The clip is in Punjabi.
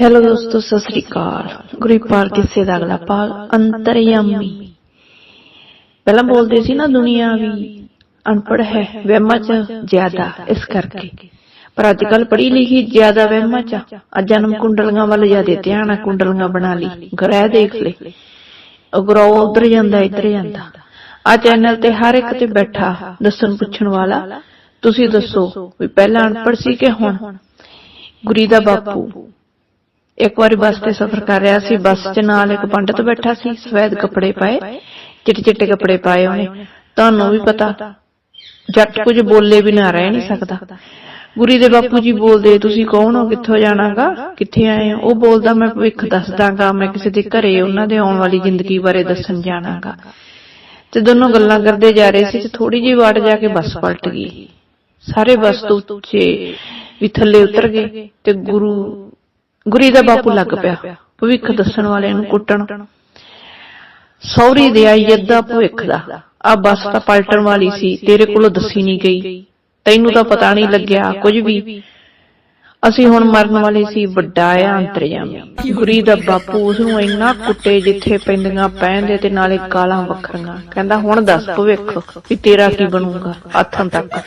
ਹੈਲੋ ਦੋਸਤੋ ਸਤਿ ਸ੍ਰੀ ਅਕਾਲ ਗੁਰੀਪਾਲ ਕਿਸੇ ਦਾ ਅਗਲਾ ਭਾਗ ਅੰਤਰਯਾਮੀ ਪਹਿਲਾਂ ਬੋਲਦੇ ਸੀ ਨਾ ਦੁਨੀਆ ਵੀ ਅਨਪੜ੍ਹ ਹੈ ਵਹਿਮਾਂ ਚ ਜ਼ਿਆਦਾ ਇਸ ਕਰਕੇ ਪਰ ਅੱਜ ਕੱਲ ਪੜ੍ਹੀ ਲਿਖੀ ਜ਼ਿਆਦਾ ਵਹਿਮਾਂ ਚ ਆ ਜਨਮ ਕੁੰਡਲੀਆਂ ਵੱਲ ਜ਼ਿਆਦਾ ਧਿਆਨ ਆ ਕੁੰਡਲੀਆਂ ਬਣਾ ਲਈ ਗ੍ਰਹਿ ਦੇਖ ਲੈ ਅਗਰੋ ਉਧਰ ਜਾਂਦਾ ਇੱਧਰ ਜਾਂਦਾ ਆ ਚੈਨਲ ਤੇ ਹਰ ਇੱਕ ਤੇ ਬੈਠਾ ਦੱਸਣ ਪੁੱਛਣ ਵਾਲਾ ਤੁਸੀਂ ਦੱਸੋ ਵੀ ਪਹਿਲਾਂ ਅਨਪੜ ਸੀ ਕਿ ਹੁਣ ਗੁਰੀ ਦਾ ਬਾਪੂ ਇੱਕ ਵਾਰੀ ਬੱਸ ਤੇ ਸਫ਼ਰ ਕਰ ਰਿਹਾ ਸੀ, ਬੱਸ 'ਚ ਨਾਲ ਇੱਕ ਪੰਡਤ ਬੈਠਾ ਸੀ, ਸਫੈਦ ਕੱਪੜੇ ਪਾਏ, ਚਿੱਟੇ ਚਿੱਟੇ ਕੱਪੜੇ ਪਾਏ ਉਹਨੇ। ਤੁਹਾਨੂੰ ਵੀ ਪਤਾ ਜੱਟ ਕੁਝ ਬੋਲੇ ਵੀ ਨਾ ਰਹਿ ਨਹੀਂ ਸਕਦਾ। ਗੁਰੀ ਦੇ ਬਾਪੂ ਜੀ ਬੋਲਦੇ, ਤੁਸੀਂ ਕੌਣ ਹੋ? ਕਿੱਥੋਂ ਜਾਣਾਗਾ? ਕਿੱਥੇ ਆਏ ਹੋ? ਉਹ ਬੋਲਦਾ, ਮੈਂ ਭਵਿੱਖ ਦੱਸਦਾਗਾ, ਮੈਂ ਕਿਸੇ ਦੇ ਘਰੇ ਉਹਨਾਂ ਦੇ ਆਉਣ ਵਾਲੀ ਜ਼ਿੰਦਗੀ ਬਾਰੇ ਦੱਸਣ ਜਾਣਾਗਾ। ਤੇ ਦੋਨੋਂ ਗੱਲਾਂ ਕਰਦੇ ਜਾ ਰਹੇ ਸੀ, ਤੇ ਥੋੜੀ ਜਿਹੀ ਵਾਟ ਜਾ ਕੇ ਬੱਸ ਪਲਟ ਗਈ। ਸਾਰੇ ਬੱਸ ਤੋਂ ਉੱਚੇ ਵੀ ਥੱਲੇ ਉਤਰ ਗਏ, ਤੇ ਗੁਰੂ ਗੁਰੀ ਦਾ ਬਾਪੂ ਲੱਗ ਪਿਆ। ਭਵਿੱਖ ਦੱਸਣ ਵਾਲੇ ਨੂੰ ਕੁੱਟਣ। ਸੌਰੀ ਦੇ ਆਈ ਅੱਧਾ ਭਵਿੱਖ ਦਾ। ਆ ਬੱਸ ਤਾਂ ਪਲਟਣ ਵਾਲੀ ਸੀ ਤੇਰੇ ਕੋਲੋਂ ਦੱਸੀ ਨਹੀਂ ਗਈ। ਤੈਨੂੰ ਤਾਂ ਪਤਾ ਨਹੀਂ ਲੱਗਿਆ ਕੁਝ ਵੀ। ਅਸੀਂ ਹੁਣ ਮਰਨ ਵਾਲੇ ਸੀ ਵੱਡਾ ਆ ਅੰਤਰਯਾਮੀ। ਗੁਰੀ ਦਾ ਬਾਪੂ ਉਸ ਨੂੰ ਇੰਨਾ ਕੁੱਟੇ ਜਿੱਥੇ ਪੈਂਦੀਆਂ ਪੈਂਦੇ ਤੇ ਨਾਲੇ ਗਾਲਾਂ ਵੱਖਰੀਆਂ। ਕਹਿੰਦਾ ਹੁਣ ਦੱਸ ਭਵਿੱਖ ਵੀ ਤੇਰਾ ਕੀ ਬਣੂਗਾ? ਹੱਥਾਂ ਤੱਕ।